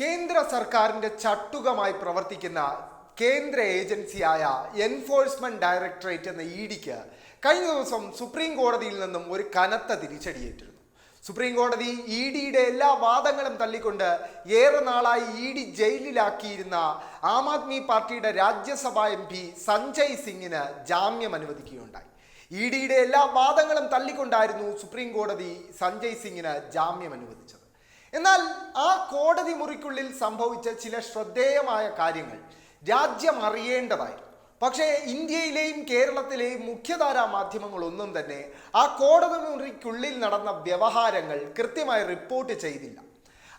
കേന്ദ്ര സർക്കാരിന്റെ ചട്ടുകമായി പ്രവർത്തിക്കുന്ന കേന്ദ്ര ഏജൻസിയായ എൻഫോഴ്സ്മെന്റ് ഡയറക്ടറേറ്റ് എന്ന ഇ ഡിക്ക് കഴിഞ്ഞ ദിവസം സുപ്രീം കോടതിയിൽ നിന്നും ഒരു കനത്ത തിരിച്ചടിയേറ്റിരുന്നു. സുപ്രീം കോടതി ഇ ഡിയുടെ എല്ലാ വാദങ്ങളും തള്ളിക്കൊണ്ട് ഏറെ നാളായി ഇ ഡി ജയിലിലാക്കിയിരുന്ന ആം ആദ്മി പാർട്ടിയുടെ രാജ്യസഭാ എം പി സഞ്ജയ് സിംഗിന് ജാമ്യം അനുവദിക്കുകയുണ്ടായി. ഇ ഡിയുടെ എല്ലാ വാദങ്ങളും തള്ളിക്കൊണ്ടായിരുന്നു സുപ്രീം കോടതി സഞ്ജയ് സിംഗിന് ജാമ്യം അനുവദിച്ചത്. എന്നാൽ ആ കോടതി മുറിക്കുള്ളിൽ സംഭവിച്ച ചില ശ്രദ്ധേയമായ കാര്യങ്ങൾ രാജ്യം അറിയേണ്ടതായിരുന്നു പക്ഷേ ഇന്ത്യയിലെയും കേരളത്തിലെയും മുഖ്യധാരാ മാധ്യമങ്ങളൊന്നും തന്നെ ആ കോടതി മുറിക്കുള്ളിൽ നടന്ന വ്യവഹാരങ്ങൾ കൃത്യമായി റിപ്പോർട്ട് ചെയ്തില്ല.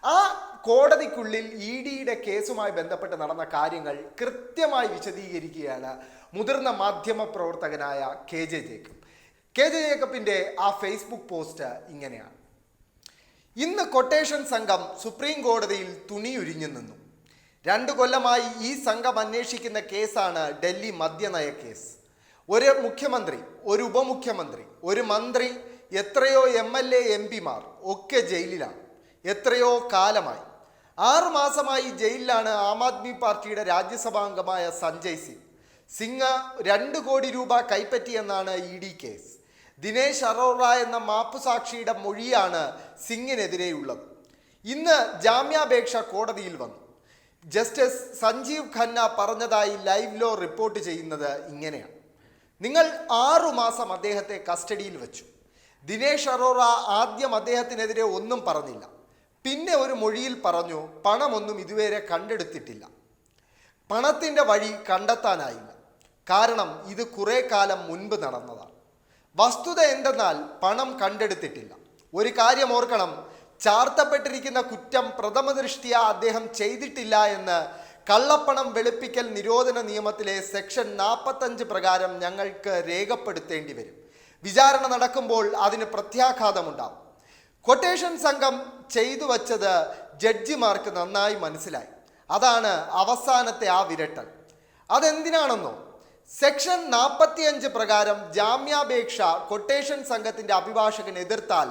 ആ കോടതിക്കുള്ളിൽ ഇ ഡിയുടെ കേസുമായി ബന്ധപ്പെട്ട് നടന്ന കാര്യങ്ങൾ കൃത്യമായി വിശദീകരിക്കുകയാണ് മുതിർന്ന മാധ്യമ പ്രവർത്തകനായ K J Jacob. K J ജേക്കബിന്റെ ആ ഫേസ്ബുക്ക് പോസ്റ്റ് ഇങ്ങനെയാണ്. ഇന്ന് കൊട്ടേഷൻ സംഘം സുപ്രീം കോടതിയിൽ തുണിയുരിഞ്ഞു നിന്നു. രണ്ടു കൊല്ലമായി ഈ സംഘം അന്വേഷിക്കുന്ന കേസാണ് ഡൽഹി മദ്യനയ കേസ്. ഒരു മുഖ്യമന്ത്രി ഒരു ഉപമുഖ്യമന്ത്രി ഒരു മന്ത്രി എത്രയോ എം എൽ എ എം പിമാർ ഒക്കെ ജയിലിലാണ്. എത്രയോ കാലമായി. ആറു മാസമായി ജയിലിലാണ് ആം ആദ്മി പാർട്ടിയുടെ രാജ്യസഭാംഗമായ സഞ്ജയ് സിംഗ്. സിംഗ് രണ്ട് കോടി രൂപ കൈപ്പറ്റിയെന്നാണ് E D case. Dinesh Arora എന്ന മാപ്പ് സാക്ഷിയുടെ മൊഴിയാണ് സിംഗിനെതിരെയുള്ളത്. ഇന്ന് ജാമ്യാപേക്ഷ കോടതിയിൽ വന്നു. ജസ്റ്റിസ് സഞ്ജീവ് ഖന്ന പറഞ്ഞതായി ലൈവ് ലോ റിപ്പോർട്ട് ചെയ്യുന്നത് ഇങ്ങനെയാണ്. നിങ്ങൾ ആറു മാസം അദ്ദേഹത്തെ കസ്റ്റഡിയിൽ വെച്ചു. ദിനേശ് അറോറ ആദ്യം അദ്ദേഹത്തിനെതിരെ ഒന്നും പറഞ്ഞില്ല. പിന്നെ ഒരു മൊഴിയിൽ പറഞ്ഞു പണമൊന്നും ഇതുവരെ കണ്ടെടുത്തിട്ടില്ല. പണത്തിന്റെ വഴി കണ്ടെത്താനായില്ല. കാരണം ഇത് കുറേ കാലം മുൻപ് നടന്നതാണ്. വസ്തുത എന്തെന്നാൽ പണം കണ്ടെടുത്തിട്ടില്ല. ഒരു കാര്യം ഓർക്കണം ചാർത്തപ്പെട്ടിരിക്കുന്ന കുറ്റം പ്രഥമ ദൃഷ്ടിയ അദ്ദേഹം ചെയ്തിട്ടില്ല എന്ന് കള്ളപ്പണം വെളുപ്പിക്കൽ നിരോധന നിയമത്തിലെ സെക്ഷൻ നാൽപ്പത്തഞ്ച് പ്രകാരം ഞങ്ങൾക്ക് രേഖപ്പെടുത്തേണ്ടി വരും. വിചാരണ നടക്കുമ്പോൾ അതിന് പ്രത്യാഘാതമുണ്ടാവും. കൊട്ടേഷൻ സംഘം ചെയ്തു വച്ചത് ജഡ്ജിമാർക്ക് നന്നായി മനസ്സിലായി. അതാണ് അവസാനത്തെ ആ വിരട്ടൽ. അതെന്തിനാണെന്നോ? സെക്ഷൻ നാൽപ്പത്തിയഞ്ച് പ്രകാരം ജാമ്യാപേക്ഷ കൊട്ടേഷൻ സംഘത്തിന്റെ അഭിഭാഷകൻ എതിർത്താൽ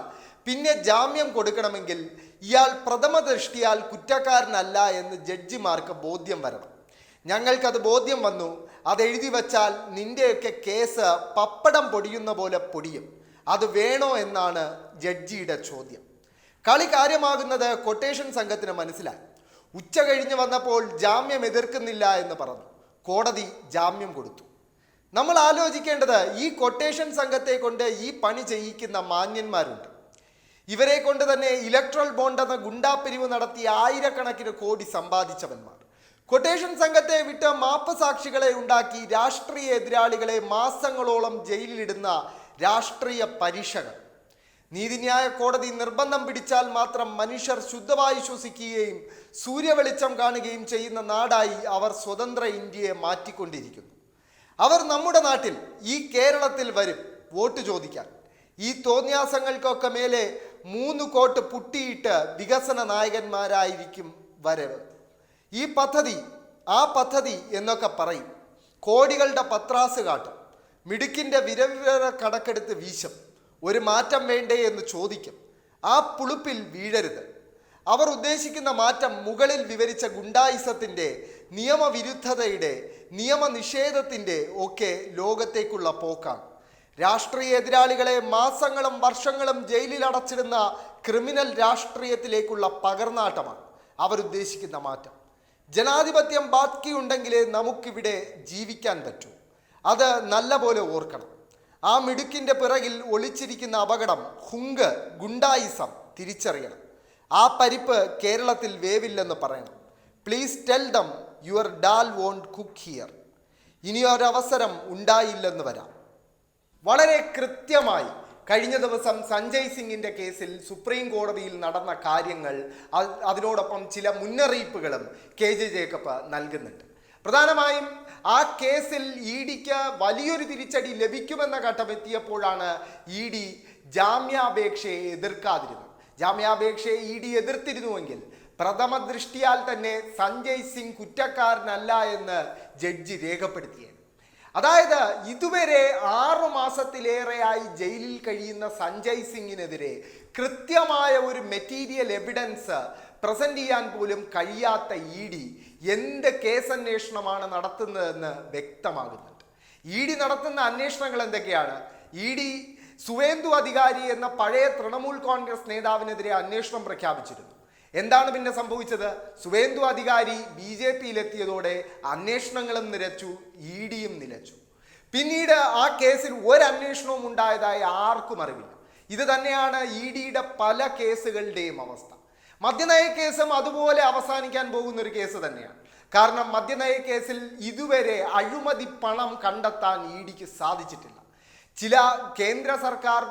പിന്നെ ജാമ്യം കൊടുക്കണമെങ്കിൽ ഇയാൾ പ്രഥമ ദൃഷ്ടിയാൽ കുറ്റക്കാരനല്ല എന്ന് ജഡ്ജിമാർക്ക് ബോധ്യം വരണം. ഞങ്ങൾക്കത് ബോധ്യം വന്നു. അത് എഴുതി വച്ചാൽ നിന്റെയൊക്കെ കേസ് പപ്പടം പൊടിയുന്ന പോലെ പൊടിയും. അത് വേണോ എന്നാണ് ജഡ്ജിയുടെ ചോദ്യം. കളി കാര്യമാകുന്നത് കൊട്ടേഷൻ സംഘത്തിന് മനസ്സിലായി. ഉച്ച കഴിഞ്ഞ് വന്നപ്പോൾ ജാമ്യം എതിർക്കുന്നില്ല എന്ന് പറഞ്ഞു. കോടതി ജാമ്യം കൊടുത്തു. നമ്മൾ ആലോചിക്കേണ്ടത് ഈ കൊട്ടേഷൻ സംഘത്തെ കൊണ്ട് ഈ പണി ചെയ്യിക്കുന്ന മാന്യന്മാരുണ്ട്. ഇവരെ കൊണ്ട് തന്നെ ഇലക്ട്രൽ ബോണ്ട് എന്ന ഗുണ്ടാപ്പിരിവ് നടത്തി ആയിരക്കണക്കിന് കോടി സമ്പാദിച്ചവന്മാർ. കൊട്ടേഷൻ സംഘത്തെ വിട്ട് മാപ്പ് സാക്ഷികളെ ഉണ്ടാക്കി രാഷ്ട്രീയ എതിരാളികളെ മാസങ്ങളോളം ജയിലിലിടുന്ന രാഷ്ട്രീയ പരീക്ഷകൾ നീതിന്യായ കോടതി നിർബന്ധം പിടിച്ചാൽ മാത്രം മനുഷ്യർ ശുദ്ധമായി ശ്വസിക്കുകയും സൂര്യവെളിച്ചം കാണുകയും ചെയ്യുന്ന നാടായി അവർ സ്വതന്ത്ര ഇന്ത്യയെ മാറ്റിക്കൊണ്ടിരിക്കുന്നു. അവർ നമ്മുടെ നാട്ടിൽ ഈ കേരളത്തിൽ വരും വോട്ട് ചോദിക്കാൻ. ഈ തോന്യാസങ്ങൾക്കൊക്കെ മേലെ മൂന്ന് കോട്ട് പുട്ടിയിട്ട് വികസന നായകന്മാരായിരിക്കും വരവ്. ഈ പദ്ധതി ആ പദ്ധതി എന്നൊക്കെ പറയും. കോടികളുടെ പത്രാസ് കാട്ടും. മിടുക്കിന്റെ വിരവിര കടക്കെടുത്ത് വീശും. ഒരു മാറ്റം വേണ്ടേ എന്ന് ചോദിക്കും. ആ പുളുപ്പിൽ വീഴരുത്. അവർ ഉദ്ദേശിക്കുന്ന മാറ്റം മുകളിൽ വിവരിച്ച ഗുണ്ടായിസത്തിന്റെ നിയമവിരുദ്ധതയുടെ നിയമനിഷേധത്തിന്റെ ഒക്കെ ലോകത്തേക്കുള്ള പോക്കാണ്. രാഷ്ട്രീയ എതിരാളികളെ മാസങ്ങളും വർഷങ്ങളും ജയിലിൽ അടച്ചിടുന്ന ക്രിമിനൽ രാഷ്ട്രീയത്തിലേക്കുള്ള പകർന്നാട്ടമാണ് അവരുദ്ദേശിക്കുന്ന മാറ്റം. ജനാധിപത്യം ബാക്കിയുണ്ടെങ്കിലേ നമുക്കിവിടെ ജീവിക്കാൻ പറ്റൂ. അത് നല്ല പോലെ ഓർക്കണം. ആ മിടുക്കിന്റെ പിറകിൽ ഒളിച്ചിരിക്കുന്ന അപകടം ഹുങ്ക് ഗുണ്ടായിസം തിരിച്ചറിയണം. ആ പരിപ്പ് കേരളത്തിൽ വേവില്ലെന്ന് പറയണം. Please tell them your dal won't cook here ഇനിയൊരവസരം ഉണ്ടായില്ലെന്ന് വരാം. വളരെ കൃത്യമായി കഴിഞ്ഞ ദിവസം സഞ്ജയ് സിംഗിന്റെ കേസിൽ സുപ്രീം കോടതിയിൽ നടന്ന കാര്യങ്ങൾ അതിനോടൊപ്പം ചില മുന്നറിയിപ്പുകളും കെ ജെ ജേക്കബ് നൽകുന്നുണ്ട്. പ്രധാനമായും ആ കേസിൽ ഇ ഡിക്ക് വലിയൊരു തിരിച്ചടി ലഭിക്കുമെന്ന ഘട്ടമെത്തിയപ്പോഴാണ് ഇ ഡി ജാമ്യാപേക്ഷയെ എതിർക്കാതിരുന്നത്. ജാമ്യാപേക്ഷയെ ഇ ഡി എതിർത്തിരുന്നുവെങ്കിൽ പ്രഥമ ദൃഷ്ടിയാൽ തന്നെ സഞ്ജയ് സിംഗ് കുറ്റക്കാരനല്ല എന്ന് ജഡ്ജി രേഖപ്പെടുത്തിയത് അതായത് ഇതുവരെ ആറു മാസത്തിലേറെയായി ജയിലിൽ കഴിയുന്ന സഞ്ജയ് സിംഗിനെതിരെ കൃത്യമായ ഒരു മെറ്റീരിയൽ എവിഡൻസ് പ്രസന്റ് ചെയ്യാൻ പോലും കഴിയാത്ത ഇ ഡി എന്ത് കേസന്വേഷണമാണ് നടത്തുന്നതെന്ന് വ്യക്തമാകുന്നുണ്ട്. ഇ ഡി നടത്തുന്ന അന്വേഷണങ്ങൾ എന്തൊക്കെയാണ്? ഇ ഡി സുവേന്ദു അധികാരി എന്ന പഴയ തൃണമൂൽ കോൺഗ്രസ് നേതാവിനെതിരെ അന്വേഷണം പ്രഖ്യാപിച്ചിരുന്നു. എന്താണ് പിന്നെ സംഭവിച്ചത്? സുവേന്ദു അധികാരി ബി ജെ പിയിലെത്തിയതോടെ അന്വേഷണങ്ങളും നിലച്ചു ഇ ഡിയും നിലച്ചു. പിന്നീട് ആ കേസിൽ ഒരു ഉണ്ടായതായി ആർക്കും അറിവില്ല. ഇത് തന്നെയാണ് ഇ ഡിയുടെ പല കേസുകളുടെയും അവസ്ഥ. മദ്യനയ കേസും അതുപോലെ അവസാനിക്കാൻ പോകുന്ന ഒരു കേസ് തന്നെയാണ്. കാരണം മദ്യനയ കേസിൽ ഇതുവരെ അഴിമതി പണം കണ്ടെത്താൻ ഇ ഡിക്ക് സാധിച്ചിട്ടില്ല. ചില കേന്ദ്ര സർക്കാർ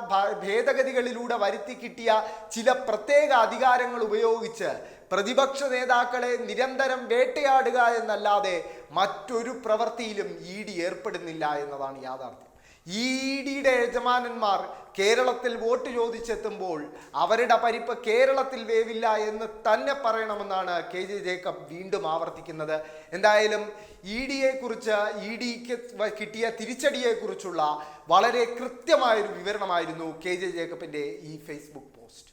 ഭേദഗതികളിലൂടെ വരുത്തി കിട്ടിയ ചില പ്രത്യേക അധികാരങ്ങൾ ഉപയോഗിച്ച് പ്രതിപക്ഷ നേതാക്കളെ നിരന്തരം വേട്ടയാടുക എന്നല്ലാതെ മറ്റൊരു പ്രവൃത്തിയിലും ഇ ഡി ഏർപ്പെടുന്നില്ല എന്നതാണ് യാഥാർത്ഥ്യം. ഇ ഡിയുടെ യജമാനന്മാർ കേരളത്തിൽ വോട്ട് ചോദിച്ചെത്തുമ്പോൾ അവരുടെ പരിപ്പ് കേരളത്തിൽ വേവില്ല എന്ന് തന്നെ പറയണമെന്നാണ് കെ ജെ ജേക്കബ് വീണ്ടും ആവർത്തിക്കുന്നത്. എന്തായാലും ഇ ഡിയെ കുറിച്ച് ഇ ഡിക്ക് കിട്ടിയ തിരിച്ചടിയെക്കുറിച്ചുള്ള വളരെ കൃത്യമായൊരു വിവരണമായിരുന്നു കെ ജെ ജേക്കബിന്റെ ഈ ഫേസ്ബുക്ക് പോസ്റ്റ്.